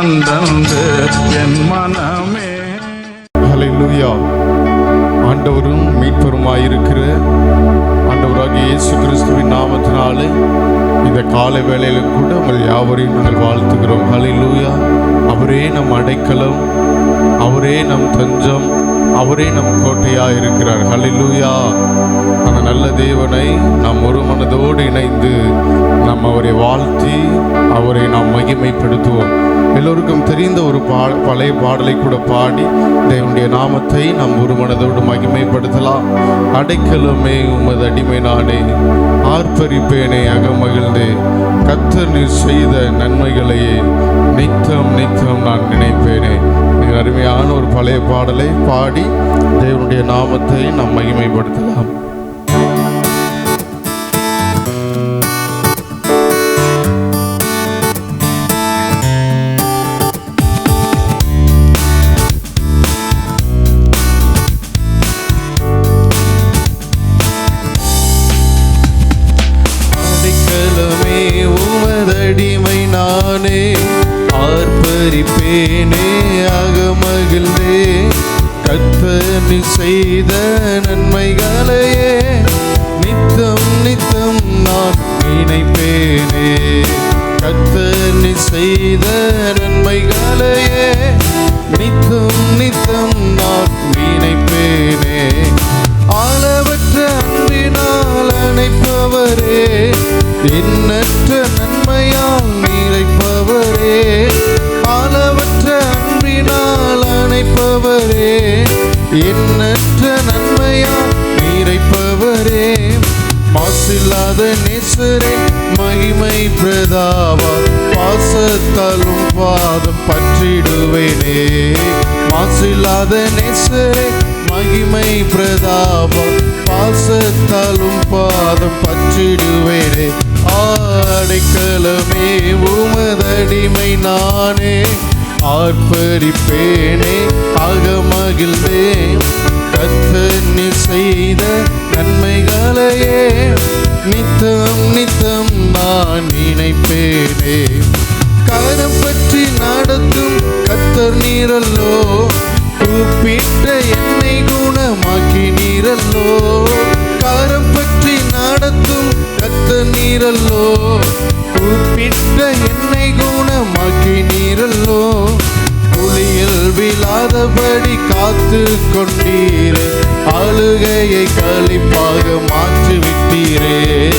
ஆனந்தந்து என் மனமே. ஹலெலுயா ஆண்டவரும் மீட்பருமாயிருக்கிற ஆண்டவராகிய இயேசு கிறிஸ்துவின் நாமத்தினாலே இந்த காலை வேளையில் கூட உங்கள் யாவரையும் நாங்கள் வாழ்த்துகிறோம். லூயா அவரே நம் அடைக்கலம். அவரே நம் தஞ்சம். அவரே நம் கோட்டையா இருக்கிறார். ஹலிலூயா அந்த நல்ல தேவனை நாம் ஒரு மனதோடு இணைந்து நாம் அவரை வாழ்த்தி அவரை நாம் மகிமைப்படுத்துவோம். எல்லோருக்கும் தெரிந்த ஒரு பா பழைய பாடலை கூட பாடி தேவனுடைய நாமத்தை நாம் ஒரு மனதோடு மகிமைப்படுத்தலாம். அடைக்கலமே உமது அடிமை நானே. ஆர்ப்பரிப்பேனே அகமகிழ்ந்து. கத்தர் நீர் செய்த நன்மைகளையே நித்தம் நித்தம் நான் நினைப்பேனே. மிக அருமையான ஒரு பழைய பாடலை பாடி தேவனுடைய நாமத்தை நாம் மகிமைப்படுத்தலாம். செய்த நன்மைகளையே நித்தம் நித்தம் நான் நினைப்பேனே. கத்தனி செய்த நன்மைகளையே நித்தம் நித்தம் நான் நினைப்பேனே. ஆளவற்ற அன்பினால் அணைப்பவரே எண்ணற்ற நன்மையால் நிறைப்பவரே. ஆளவற்ற அன்பினால் அணைப்பவரே எண்ணற்ற நன்மையா நிறைப்பவரே மாசில்லாத நேசரே மகிமை பிரதாவா பாசத்தாலும் பாதம் பற்றிடுவேனே. மாசில்லாத நேசரே மகிமை பிரதாபம் பாசத்தாலும் பாதம் பற்றிடுவேனே. ஆடைக்கலமே உமதடிமை நானே ஆர்ப்பரிப்பேனே ஆக மகிழ்ந்தேன் கத்தனி செய்த நன்மைகளையே நித்தம் நித்தம் நான் நினைப்பேனே. கரம் பற்றி நடத்தும் கத்தர் நீரல்லோ. கூப்பிட்ட என்னை குணமாக்கி நீரல்லோ கரம் பற்றி நடத்தும் கத்தர் நீரல்லோ. கூப்பிட்ட என்னை குணமாக்கி நீரல்லோ? குளியில் விழாதபடி காத்து கொண்டீரே. அழுகையை கழிப்பாக மாற்றிவிட்டீரே.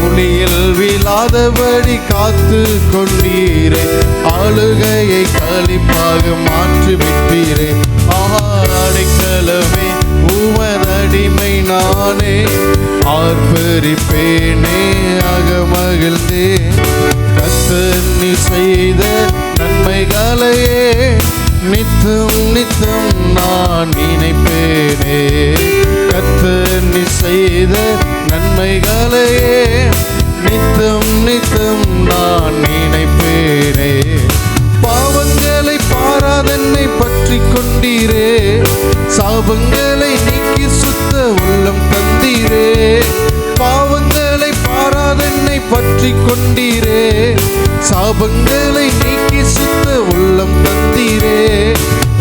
குளியில் விழாதபடி காத்து கொண்டீரே. அழுகையை கழிப்பாக மாற்றிவிட்டீரே. விட்டீரே ஆடைக்கலமே உமதடிமை நானே. ஆர்ப்பரிப்பேனே அகமகிழ்ந்தே. கத்தர் நீ செய்த நன்மைகளையே நித்தம் நித்தம் நான் நினைப்பேனே. கத்தர் நீ செய்த நன்மைகளையே நித்தம் நித்தம் நான் நினைப்பேனே. பாவங்களை பாராதென்னை பற்றி கொண்டீரே. சாபங்களை நீக்கி சுத்த உள்ளம் தந்தீரே. பாவங்களை பாராதென்னை பற்றி கொண்டீரே. சாபங்களை நீக்கி சுத்த உள்ளம் தந்தீரே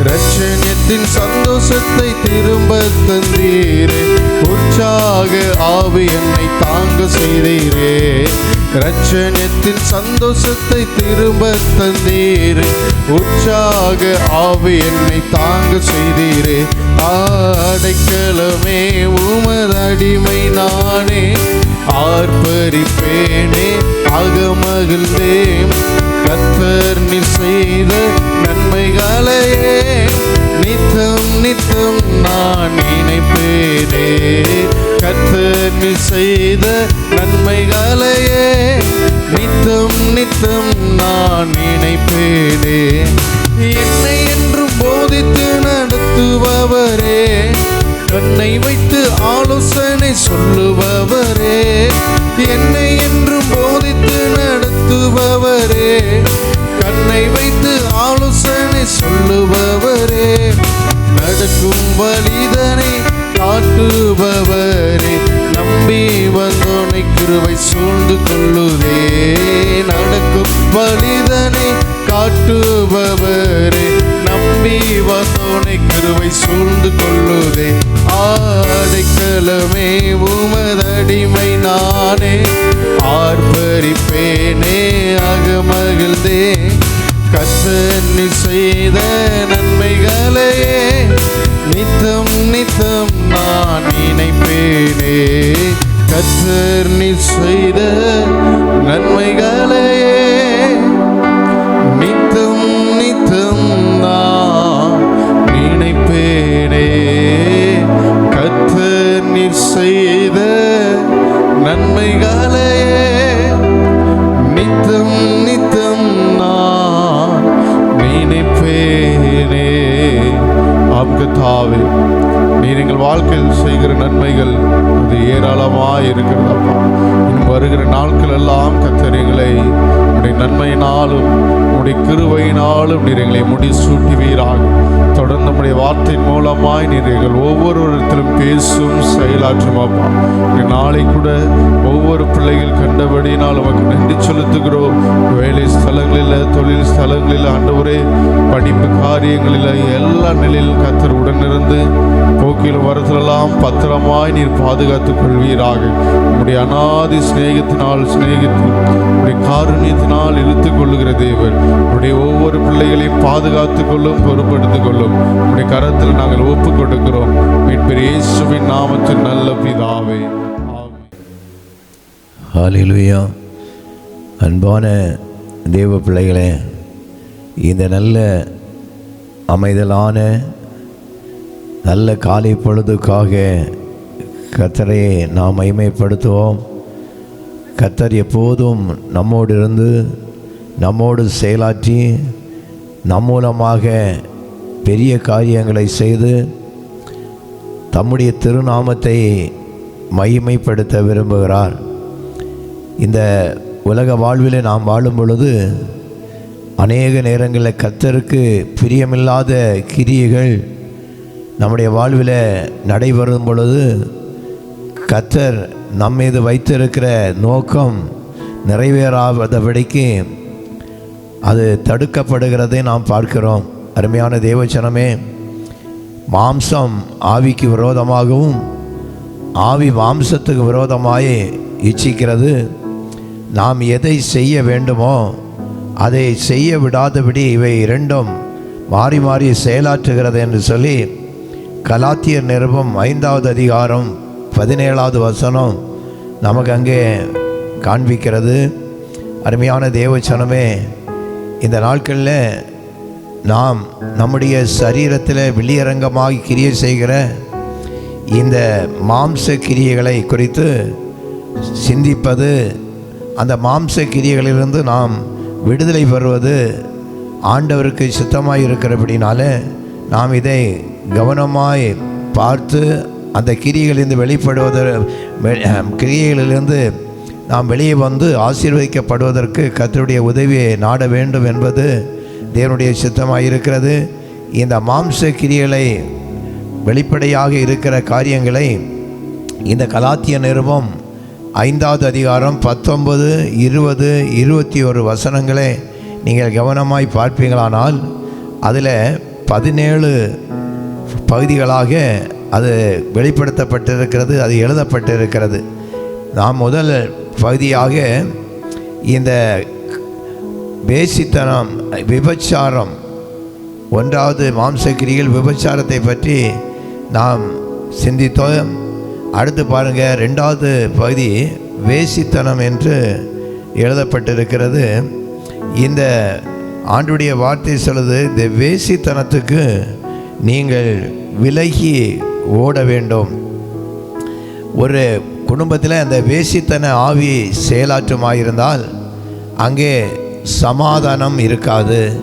ரட்சணியத்தின் சந்தோஷத்தை திரும்ப தந்தீரே. உற்சாக ஆவி என்னை தாங்க செய்தீரே. ரட்சணியத்தின் சந்தோஷத்தை திரும்ப தந்தீரே. உற்சாக ஆவி என்னை தாங்க செய்தீரே. ஆடைக்கலமே உமதடிமை நானே. ஆர்ப்பரிப்பேனே அகமகிழ்ந்தே கத்தர் நீ செய்த நன்மைகளையே நித்தம் நித்தம் நான் நினைப்பேனே. கத்தர் நீ செய்த நன்மைகளையே நித்தம் நித்தம் நான் நினைப்பேனே. என்னை என்றும் போதித்து நடத்துபவரே கண்ணை வைத்து ஆலோசனை சொல்லுபவரே. என்னை என்றும் போதித்து நடத்துபவரே. கண்ணை வைத்து ஆலோசனை சொல்லுபவரே. நடக்கும் வழிதனை காட்டுபவரே. நம்பி வந்தோனை கிருவை சூழ்ந்து கொள்ளுதே. நடக்கும் வழிதனை காட்டுபவரே. நம்பி வந்தோனை கிருவை சூழ்ந்து கொள்ளுதே. ஆடைக்கலமே உமதடிமை நானே. ஆர்ப்பரிப்பேனே அகமகிழ்ந்தே. கத்தர் நீ செய்த நன்மைகளையே. நித்தம் நித்தம் நான் நினைப்பேனே. கத்தர் நீ செய்த நன்மைகளையே. நித்தம் நித்தம் நான் நினைப்பேனே நீங்கள் நீர் எங்கள் வாழ்க்கையில் செய்கிற நன்மைகள் அது ஏராளமாக இருக்கிறதப்பா இன்னும் வருகிற நாட்கள் எல்லாம் கத்தர் எங்களை உடைய நன்மையினாலும் உடைய கிருவையினாலும் நீர் எங்களை முடிசூட்டுவீராக. நம்முடைய வார்த்தை மூலமாய் நீர் எங்கள் ஒவ்வொருவரிடத்திலும் பேசும் செயலாற்றும் அப்பா நாளை கூட ஒவ்வொரு பிள்ளைகள் கண்டபடினால் உமக்கு நன்றி செலுத்துகிறோம். வேலை ஸ்தலங்களில் தொழில் ஸ்தலங்களில் ஆண்டவரே படிப்பு காரியங்களில் எல்லா நிலையிலும் கத்தர் உடனிருந்து போக்கில் வரத்திலெல்லாம் பத்திரமாய் நீர் பாதுகாத்துக் கொள்வீராக. உங்களுடைய அனாதி சிநேகத்தினால் சிநேகித்து உடைய காருண்யத்தினால் இழுத்துக் கொள்ளுகிற தேவர் உடைய ஒவ்வொரு பிள்ளைகளையும் பாதுகாத்துக் கொள்ளும் பொறுப்படுத்திக் கொள்ளும். உடைய கரத்தில் நாங்கள் ஒப்பு கொடுக்கிறோம் இயேசுவின் நாமத்தில் நல்ல பிதாவே. ஹாலிலுயா அன்பான தேவ பிள்ளைகளே இந்த நல்ல அமைதலான நல்ல காலை பொழுதுக்காக கத்தரையை நாம் மைமைப்படுத்துவோம் கத்தர் எப்போதும் நம்மோடு இருந்து நம்மோடு செயலாற்றி நம் மூலமாக பெரிய காரியங்களை செய்து தம்முடைய திருநாமத்தை மகிமைப்படுத்த விரும்புகிறார். இந்த உலக வாழ்விலே நாம் வாழும் பொழுது அநேக நேரங்களில் கத்தருக்கு பிரியமில்லாத கிரியைகள் நம்முடைய வாழ்வில் நடைபெறும் பொழுது கத்தர் நம் மீது வைத்திருக்கிற நோக்கம் நிறைவேறாதபடிக்கு அது தடுக்கப்படுகிறதை நாம் பார்க்கிறோம். அருமையான தேவச்சனமே மாம்சம் ஆவிக்கு விரோதமாகவும் ஆவி மாம்சத்துக்கு விரோதமாய் இச்சிக்கிறது. நாம் எதை செய்ய வேண்டுமோ அதை செய்ய விடாதபடி இவை இரண்டும் மாறி மாறி செயலாற்றுகிறது என்று சொல்லி கலாத்திய நிருபம் ஐந்தாவது அதிகாரம் பதினேழாவது வசனம் நமக்கு அங்கே காண்பிக்கிறது. அருமையான தேவச்சனமே இந்த நாட்களில் நாம் நம்முடைய சரீரத்தில் வெளியரங்கமாக கிரியை செய்கிற இந்த மாம்ச கிரியைகளை குறித்து சிந்திப்பது அந்த மாம்ச கிரியைகளிலிருந்து நாம் விடுதலை பெறுவது ஆண்டவருக்கு சித்தமாய் இருக்கிறபடினால நாம் இதை கவனமாய் பார்த்து அந்த கிரியைகளிலிருந்து வெளிப்படுவதற்கு வெ- கிரியைகளிலிருந்து நாம் வெளியே வந்து ஆசீர்வதிக்கப்படுவதற்கு கத்தருடைய உதவியை நாட வேண்டும் என்பது தேவனுடைய சித்தமாக இருக்கிறது இந்த மாம்ச கிரியைகளை வெளிப்படையாக இருக்கிற காரியங்களை இந்த கலாத்திய நிருபம் ஐந்தாவது அதிகாரம் பத்தொன்பது இருபது இருபத்தி ஒரு வசனங்களை நீங்கள் கவனமாய் பார்ப்பீங்களானால் அதில் பதினேழு பகுதிகளாக அது வெளிப்படுத்தப்பட்டிருக்கிறது அது எழுதப்பட்டிருக்கிறது. நாம் முதல் பகுதியாக இந்த வேசித்தனம் விபச்சாரம். ஒன்றாவது மாம்சக்கிரியில் விபச்சாரத்தை பற்றி நாம் சிந்தித்தோம். அடுத்து பாருங்கள் ரெண்டாவது பகுதி வேசித்தனம் என்று எழுதப்பட்டிருக்கிறது. இந்த ஆண்டுடைய வார்த்தை சொல்லுது இந்த வேசித்தனத்துக்கு நீங்கள் விலகி ஓட வேண்டும். ஒரு குடும்பத்தில் அந்த வேசித்தன ஆவி செயலாற்றுமாயிருந்தால் அங்கே சமாதானம் இருக்காது.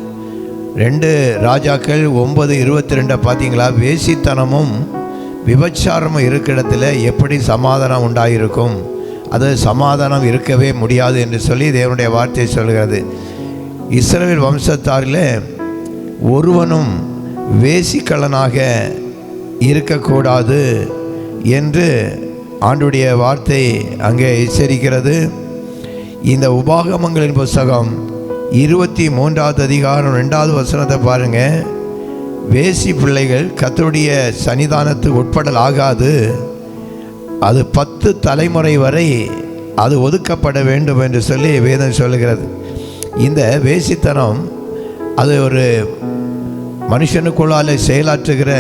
ரெண்டு ராஜாக்கள் ஒன்பது இருபத்தி ரெண்டை பார்த்தீங்களா? வேசித்தனமும் விபச்சாரமும் இருக்கிற இடத்துல எப்படி சமாதானம் உண்டாயிருக்கும்? அது சமாதானம் இருக்கவே முடியாது என்று சொல்லி தேவனுடைய வார்த்தை சொல்கிறது. இஸ்ரேல் வம்சத்தாரில் ஒருவனும் வேசிக்கலனாக இருக்கக்கூடாது என்று ஆண்டுடைய வார்த்தை அங்கே எச்சரிக்கிறது. இந்த உபாகமங்களின் புஸ்தகம் இருபத்தி மூன்றாவது அதிகாரம் ரெண்டாவது வசனத்தை பாருங்கள் வேசி பிள்ளைகள் கத்தருடைய சன்னிதானத்துக்கு உட்படல் ஆகாது. அது பத்து தலைமுறை வரை அது ஒதுக்கப்பட வேண்டும் என்று சொல்லி வேதம் சொல்லுகிறது. இந்த வேசித்தனம் அது ஒரு மனுஷனுக்குள்ளால் செயலாற்றுகிற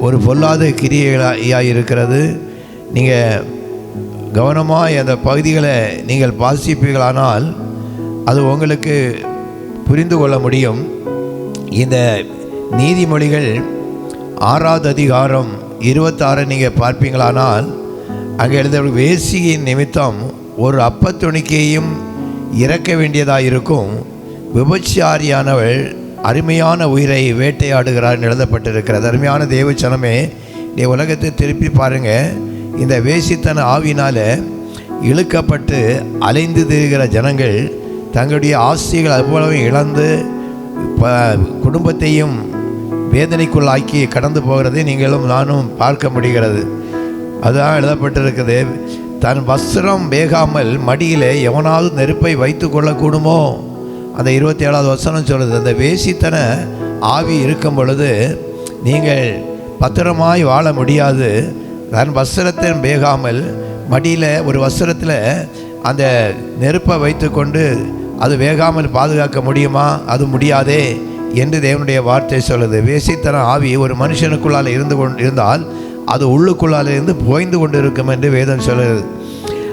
ஒரு பொல்லாத கிரியையாக இருக்கிறது. நீங்கள் கவனமாக அந்த பகுதிகளை நீங்கள் வாசிப்பீர்களானால் அது உங்களுக்கு புரிந்து கொள்ள முடியும் இந்த நீதிமொழிகள் ஆறாவது அதிகாரம் இருபத்தாறு நீங்கள் பார்ப்பீங்களானால் அங்கே எழுத வேசியின் நிமித்தம் ஒரு அப்பத்துணிக்கையும் இறக்க வேண்டியதாக இருக்கும். விபச்சாரியானவள் அருமையான உயிரை வேட்டையாடுகிறார் எழுதப்பட்டிருக்கிறது. அருமையான தேவச்சனமே நீ உலகத்தை திருப்பி பாருங்கள் இந்த வேசித்தன ஆவினால் இழுக்கப்பட்டு அலைந்து திரிகிற ஜனங்கள் தங்களுடைய ஆசைகள் அவ்வளவு இழந்து குடும்பத்தையும் வேதனைக்குள்ளாக்கி கடந்து போகிறதை நீங்களும் நானும் பார்க்க முடிகிறது. அதுதான் எழுதப்பட்டிருக்குது தன் வஸ்திரம் வேகாமல் மடியிலே எவனாவது நெருப்பை வைத்து கொள்ளக்கூடுமோ? அந்த இருபத்தி ஏழாவது வசனம் சொல்லுது அந்த வேசித்தன ஆவி இருக்கும் பொழுது நீங்கள் பத்திரமாய் வாழ முடியாது. தன் வஸ்திரத்தின் வேகாமல் மடியில் ஒரு வஸ்திரத்தில் அந்த நெருப்பை வைத்துக்கொண்டு அது வேகாமல் பாதுகாக்க முடியுமா? அது முடியாதே என்று தேவனுடைய வார்த்தை சொல்லுது. வேசித்தன ஆவி ஒரு மனுஷனுக்குள்ளால் இருந்து கொண்டு இருந்தால் அது உள்ளுக்குள்ளால் இருந்து புகைந்து கொண்டு இருக்கும் என்று வேதம் சொல்லுது.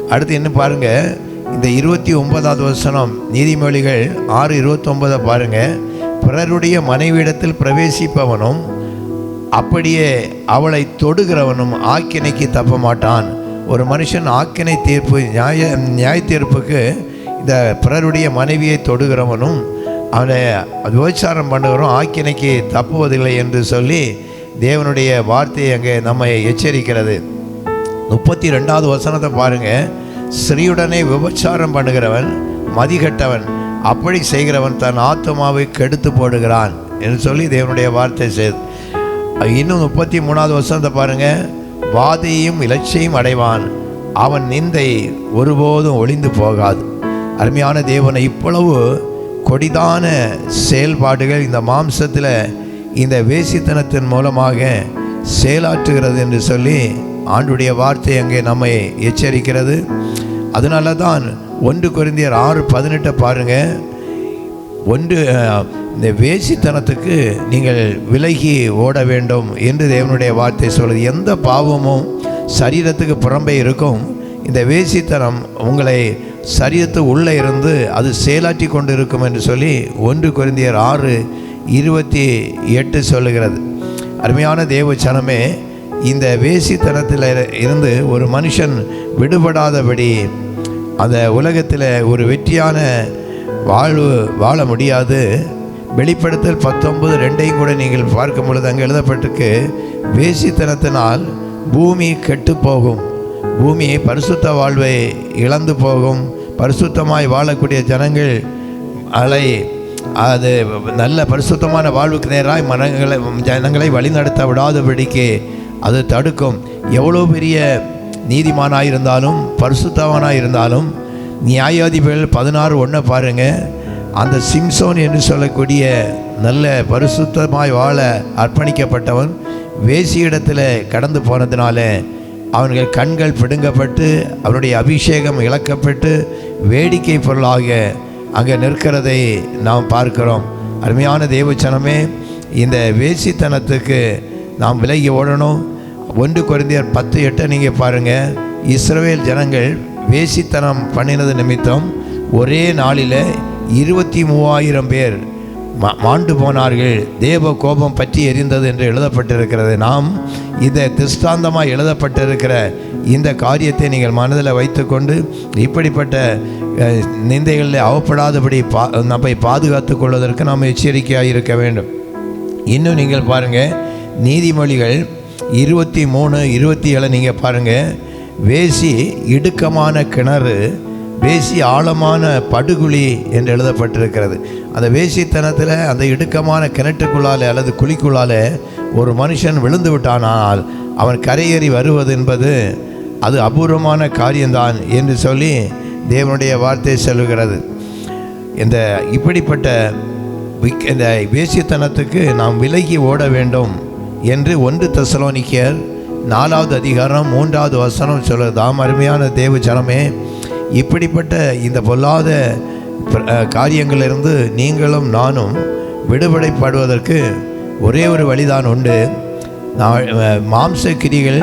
அடுத்து என்ன பாருங்கள் இந்த இருபத்தி ஒன்பதாவது வசனம் நீதிமொழிகள் ஆறு இருபத்தொன்பதை பாருங்கள் பிறருடைய மனைவியிடத்தில் பிரவேசிப்பவனும் அப்படியே அவளை தொடுகிறவனும் ஆக்கினைக்கு தப்ப மாட்டான் ஒரு மனுஷன் ஆக்கினை தீர்ப்பு நியாய நியாய தீர்ப்புக்கு இந்த பிறருடைய மனைவியை தொடுகிறவனும் அவனை விபச்சாரம் பண்ணுகிறோம் ஆக்கினைக்கு தப்புவதில்லை என்று சொல்லி தேவனுடைய வார்த்தை அங்கே நம்மை எச்சரிக்கிறது. முப்பத்தி ரெண்டாவது வசனத்தை பாருங்கள் ஸ்ரீயுடனே விபச்சாரம் பண்ணுகிறவன் மதிகட்டவன் அப்படி செய்கிறவன் தன் ஆத்மாவை கெடுத்து போடுகிறான் என்று சொல்லி தேவனுடைய வார்த்தை செய்து. இன்னும் முப்பத்தி மூணாவது வசனத்தை பாருங்கள் வாதையும் இலட்சியும் அடைவான். அவன் நிந்தை ஒருபோதும் ஒளிந்து போகாது. அருமையான தேவனை இவ்வளவு கொடிதான செயல்பாடுகள் இந்த மாம்சத்தில் இந்த வேசித்தனத்தின் மூலமாக செயலாற்றுகிறது என்று சொல்லி ஆண்டுடைய வார்த்தை அங்கே நம்மை எச்சரிக்கிறது. அதனால தான் ஒன்று குறைந்தியர் ஆறு பதினெட்டை பாருங்கள் ஒன்று இந்த வேசித்தனத்துக்கு நீங்கள் விலகி ஓட வேண்டும் என்று தேவனுடைய வார்த்தை சொல்லுது. எந்த பாவமும் சரீரத்துக்கு புறம்பே இருக்கும். இந்த வேசித்தனம் உங்களை சரீரத்து உள்ளே இருந்து அது செயலாற்றி கொண்டு இருக்கும் என்று சொல்லி ஒன்று குறைந்தியர் ஆறு இருபத்தி எட்டு சொல்லுகிறது. அருமையான தேவச்சனமே இந்த வேசித்தனத்தில் இருந்து ஒரு மனுஷன் விடுபடாதபடி அந்த உலகத்தில் ஒரு வெற்றியான வாழ்வு வாழ முடியாது. வெளிப்படுத்தல் பத்தொன்பது ரெண்டையும் கூட நீங்கள் பார்க்கும் பொழுது அங்கே எழுதப்பட்டிருக்கு வேசித்தனத்தினால் பூமி கெட்டு போகும். பூமி பரிசுத்த வாழ்வை இழந்து போகும். பரிசுத்தமாய் வாழக்கூடிய ஜனங்கள் அலை அது நல்ல பரிசுத்தமான வாழ்வுக்கு நேராக மனங்களை ஜனங்களை வழிநடத்த விடாதபடிக்கு அது தடுக்கும். எவ்வளோ பெரிய நீதிமானாக இருந்தாலும் பரிசுத்தவனாக இருந்தாலும் நியாயாதிபதிகள் பதினாறு ஒன்றை பாருங்கள் அந்த சிம்சோன் என்று சொல்லக்கூடிய நல்ல பரிசுத்தமாய் வாழ அர்ப்பணிக்கப்பட்டவன் வேசியிடத்தில் கடந்து போனதுனால அவர்கள் கண்கள் பிடுங்கப்பட்டு அவருடைய அபிஷேகம் இழக்கப்பட்டு வேடிக்கை பொருளாக அங்கே நிற்கிறதை நாம் பார்க்கிறோம். அருமையான தேவச்சனமே இந்த வேசித்தனத்துக்கு நாம் விலகி ஓடணும். ஒன்று குறைந்தியர் பத்து எட்டை நீங்கள் பாருங்கள் இஸ்ரவேல் ஜனங்கள் வேசித்தனம் பண்ணினது நிமித்தம் ஒரே நாளில் இருபத்தி மூவாயிரம் பேர் மாண்டு போனார்கள். தேவ கோபம் பற்றி எரிந்தது என்று எழுதப்பட்டிருக்கிறது. நாம் இதை திஷ்டாந்தமாக எழுதப்பட்டிருக்கிற இந்த காரியத்தை நீங்கள் மனதில் வைத்துக்கொண்டு இப்படிப்பட்ட நிந்தைகளில் அவப்படாதபடி பா நம்மை பாதுகாத்து கொள்வதற்கு நாம் எச்சரிக்கையாக இருக்க வேண்டும். இன்னும் நீங்கள் பாருங்கள் நீதிமொழிகள் இருபத்தி மூணு இருபத்தி ஏழு நீங்கள் பாருங்கள் வேசி இடுக்கமான கிணறு வேசி ஆழமான படுகுழி என்று எழுதப்பட்டிருக்கிறது. அந்த வேசித்தனத்தில் அந்த இடுக்கமான கிணற்றுக்குள்ளால் அல்லது குழிக்குள்ளாலே ஒரு மனுஷன் விழுந்து விட்டானால் அவன் கரையேறி வருவது என்பது அது அபூர்வமான காரியம்தான் என்று சொல்லி தேவனுடைய வார்த்தை சொல்லுகிறது. இந்த இப்படிப்பட்ட விக்- இந்த வேசித்தனத்துக்கு நாம் விலகி ஓட வேண்டும் என்று ஒன்று தெசலோனிக்கர் நாலாவது அதிகாரம் மூன்றாவது வசனம் சொல்லுதாம் அருமையான தேவ ஜனமே இப்படிப்பட்ட இந்த பொல்லாத காரியங்களிலிருந்து நீங்களும் நானும் விடுபடைப்படுவதற்கு ஒரே ஒரு வழிதான் உண்டு. நான் மாம்ச கிரிகள்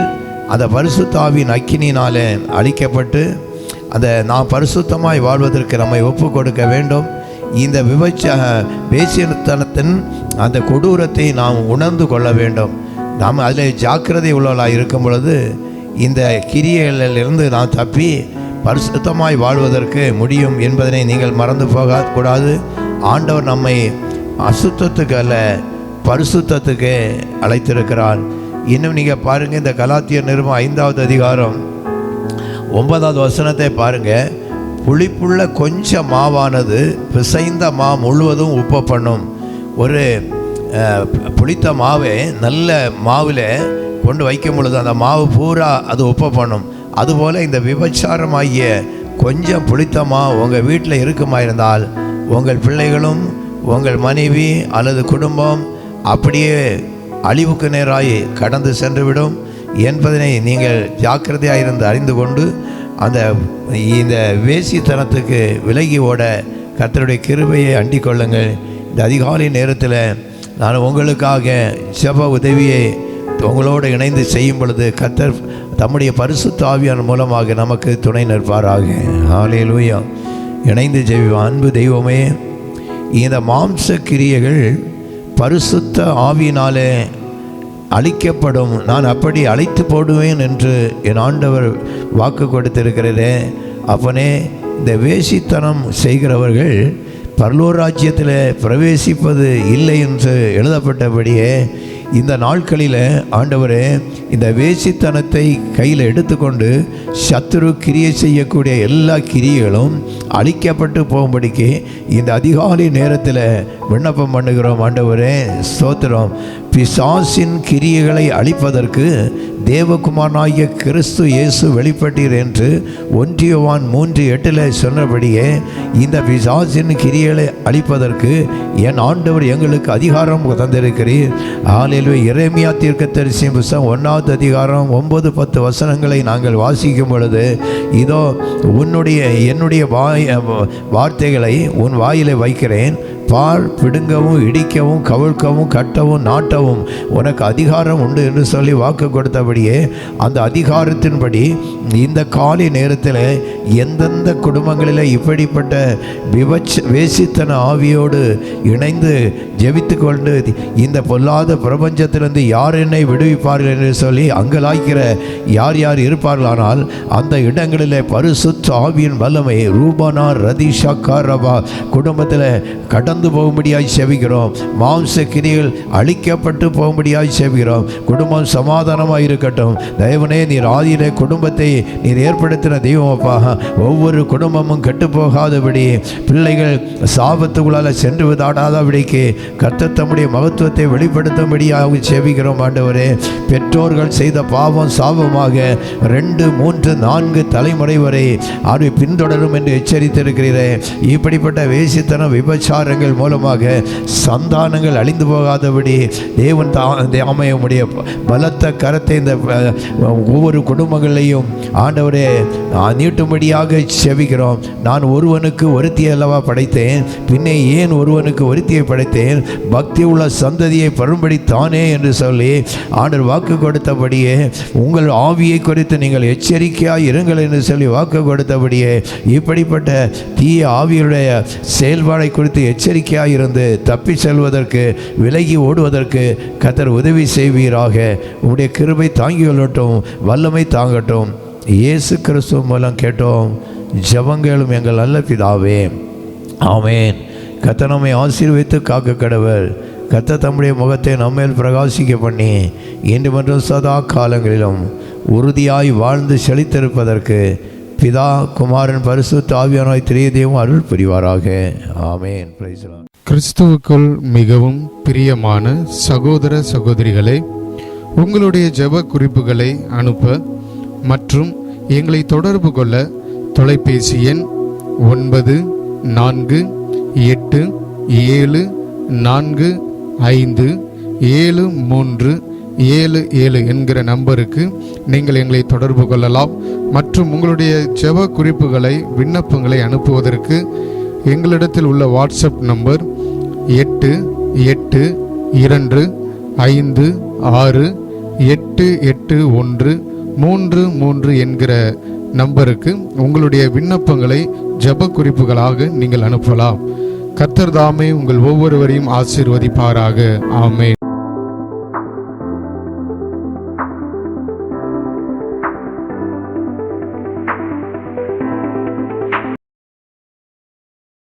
அந்த பரிசுத்தாவின் அக்கினினாலே அழிக்கப்பட்டு அந்த நாம் பரிசுத்தமாய் வாழ்வதற்கு நம்மை ஒப்பு கொடுக்க வேண்டும். இந்த விபச்ச பேசியத்தனத்தின் அந்த கொடூரத்தை நாம் உணர்ந்து கொள்ள வேண்டும். நாம் அதில் ஜாக்கிரதை உள்ளவளாக இருக்கும் பொழுது இந்த கிரியைகளிலிருந்து நாம் தப்பி பரிசுத்தமாய் வாழ்வதற்கு முடியும் என்பதனை நீங்கள் மறந்து போக கூடாது ஆண்டவர் நம்மை அசுத்தத்துக்கு அல்ல பரிசுத்தத்துக்கு அழைத்திருக்கிறார். இன்னும் நீங்கள் பாருங்கள் இந்த கலாத்திய நிறுவனம் ஐந்தாவது அதிகாரம் ஒன்பதாவது வசனத்தை பாருங்கள் புளிப்புள்ள கொஞ்சம் மாவானது பிசைந்த மா முழுவதும் உப்பு பண்ணும் ஒரு புளித்த மாவை நல்ல மாவில் கொண்டு வைக்கும் பொழுது அந்த மாவு பூரா அது உப்பு பண்ணும் அதுபோல் இந்த விபச்சாரமாகிய கொஞ்சம் புளித்தமாக உங்கள் வீட்டில் இருக்குமா இருந்தால் உங்கள் பிள்ளைகளும் உங்கள் மனைவி அல்லது குடும்பம் அப்படியே அழிவுக்கு நேராய் கடந்து சென்றுவிடும் என்பதனை நீங்கள் ஜாக்கிரதையாக இருந்து அறிந்து கொண்டு அந்த இந்த வேசித்தனத்துக்கு விலகி ஓட கர்த்தருடைய கிருபையை அண்டிக் கொள்ளுங்கள். இந்த அதிகாலை நேரத்தில் நான் உங்களுக்காக ஜப உதவியை உங்களோடு இணைந்து செய்யும் பொழுது கர்த்தர் தம்முடைய பரிசுத்த ஆவியான் மூலமாக நமக்கு துணை நிற்பாராக. ஆலே லூயா இணைந்து ஜெய்வோம் அன்பு தெய்வமே இந்த மாம்ச கிரியைகள் பரிசுத்த ஆவியினாலே அழிக்கப்படும். நான் அப்படி அழைத்து போடுவேன் என்று என் ஆண்டவர் வாக்கு கொடுத்திருக்கிறதே. அப்பனே இந்த வேசித்தனம் செய்கிறவர்கள் பரலூர் ராஜ்யத்தில் பிரவேசிப்பது இல்லை என்று எழுதப்பட்டபடியே இந்த நாட்களில் ஆண்டவரே இந்த வேசித்தனத்தை கையில் எடுத்துக்கொண்டு சத்துரு கிரியை செய்யக்கூடிய எல்லா கிரியைகளும் அழிக்கப்பட்டு போகும்படிக்கு இந்த அதிகாலை நேரத்தில் விண்ணப்பம் பண்ணுகிறோம். ஆண்டவரே ஸ்தோத்திரம். பிசாசின் கிரியைகளை அழிப்பதற்கு தேவகுமாரனாகிய கிறிஸ்து இயேசு வெளிப்பட்டீர் என்று ஒன்றியவான் மூன்று எட்டில் சொன்னபடியே இந்த பிசாசின் கிரியைகளை அழிப்பதற்கு என் ஆண்டவர் எங்களுக்கு அதிகாரம் தந்திருக்கிறீர். அலையிலே இறைமையா தீர்க்கதரிசி புஸ்தகம் ஒன்றாவது அதிகாரம் ஒன்பது பத்து வசனங்களை நாங்கள் வாசிக்கும் பொழுது இதோ உன்னுடைய என்னுடைய வாய் வார்த்தைகளை உன் வாயிலே வைக்கிறேன். பார் பிடுங்கவும் இடிக்கவும் கவிழ்க்கவும் கட்டவும் நாட்டவும் உனக்கு அதிகாரம் உண்டு என்று சொல்லி வாக்கு கொடுத்தபடியே அந்த அதிகாரத்தின்படி இந்த காலை நேரத்தில் எந்தெந்த குடும்பங்களில் இப்படிப்பட்ட விபச்ச வேசித்தன ஆவியோடு இணைந்து ஜெபித்து கொண்டு இந்த பொல்லாத பிரபஞ்சத்திலிருந்து யார் என்னை விடுவிப்பார்கள் என்று சொல்லி அங்கலாய்க்கிற யார் யார் இருப்பார்களானால் அந்த இடங்களில் பரிசுத்த ஆவியின் வல்லமை ரூபானா ரதிஷா காரபா குடும்பத்தில் கடந்த போகும்படியாய் செவிக்கிறோம் மாம்ச கிரிகள் அழிக்கப்பட்டு போகும்படியாய் செவிக்கிறோம் குடும்பம் சமாதானமாக இருக்கட்டும். தயவனே நீர் ஆதியிலே குடும்பத்தை நீர் ஏற்படுத்தின தெய்வமப்பாக ஒவ்வொரு குடும்பமும் கெட்டுப்போகாதபடி பிள்ளைகள் சாபத்துக்குள்ளால் சென்று விதாடாதபடிக்கு கர்த்தர் தம்முடைய மகத்துவத்தை வெளிப்படுத்தும்படியாக செவிக்கிறோம் ஆண்டவரே. பெற்றோர்கள் செய்த பாவம் சாபமாக ரெண்டு மூன்று நான்கு தலைமுறை வரை அவை பின்தொடரும் என்று எச்சரித்திருக்கிறீரே. இப்படிப்பட்ட வேசித்தனம் விபச்சாரங்கள் மூலமாக சந்தானங்கள் அழிந்து போகாதபடி தேவன் தா பலத்த கரத்தை இந்த ஒவ்வொரு குடும்பங்களையும் ஆண்டவரே நீட்டும்படியாக செவிக்கிறோம் நான் ஒருவனுக்கு ஒருத்தி அல்லவா படைத்தேன். பின்னே ஏன் ஒருவனுக்கு ஒருத்தியை படைத்தேன்? பக்தி உள்ள சந்ததியை பரும்படி தானே என்று சொல்லி ஆண்டர் வாக்கு கொடுத்தபடியே உங்கள் ஆவியை குறித்து நீங்கள் எச்சரிக்கையாக இருங்கள் என்று சொல்லி வாக்கு கொடுத்தபடியே இப்படிப்பட்ட தீய ஆவியுடைய செயல்பாடை குறித்து எச்சரிக்கை எச்சரிக்கையாயிருந்து தப்பி செல்வதற்கு விலகி ஓடுவதற்கு கத்தர் உதவி செய்வீராக. உங்களுடைய கிருபை தாங்கி கொள்ளட்டும் வல்லமை தாங்கட்டும். இயேசு கிறிஸ்துவ மூலம் கேட்டோம் ஜபங்களும் எங்கள் நல்ல பிதாவே. ஆமேன். கத்த நம்மை ஆசீர்வித்து காக்க கடவர் கத்த தம்முடைய முகத்தை நம்மேல் பிரகாசிக்க பண்ணி இன்று மற்றும் சதா காலங்களிலும் உறுதியாய் வாழ்ந்து செழித்திருப்பதற்கு பிதா குமாரன் பரிசு ஆவியானாய் திரியதையும் அருள் புரிவாராக. ஆமேன். பிரைஸ் கிறிஸ்துவுக்குள் மிகவும் பிரியமான சகோதர சகோதரிகளே உங்களுடைய ஜெப குறிப்புகளை அனுப்ப மற்றும் எங்களை தொடர்பு கொள்ள தொலைபேசி எண் ஒன்பது நான்கு எட்டு ஏழு நான்கு ஐந்து ஏழு மூன்று ஏழு ஏழு என்கிற நம்பருக்கு நீங்கள் எங்களை தொடர்பு கொள்ளலாம் மற்றும் உங்களுடைய ஜெப குறிப்புகளை விண்ணப்பங்களை அனுப்புவதற்கு எங்களிடத்தில் உள்ள வாட்ஸ்அப் நம்பர் எட்டு எட்டு இரண்டு ஐந்து ஆறு எட்டு எட்டு ஒன்று மூன்று மூன்று என்கிற நம்பருக்கு உங்களுடைய விண்ணப்பங்களை ஜெப குறிப்புகளாக நீங்கள் அனுப்பலாம். கர்த்தர் தாமே உங்கள் ஒவ்வொருவரையும் ஆசீர்வதிப்பாராக. ஆமே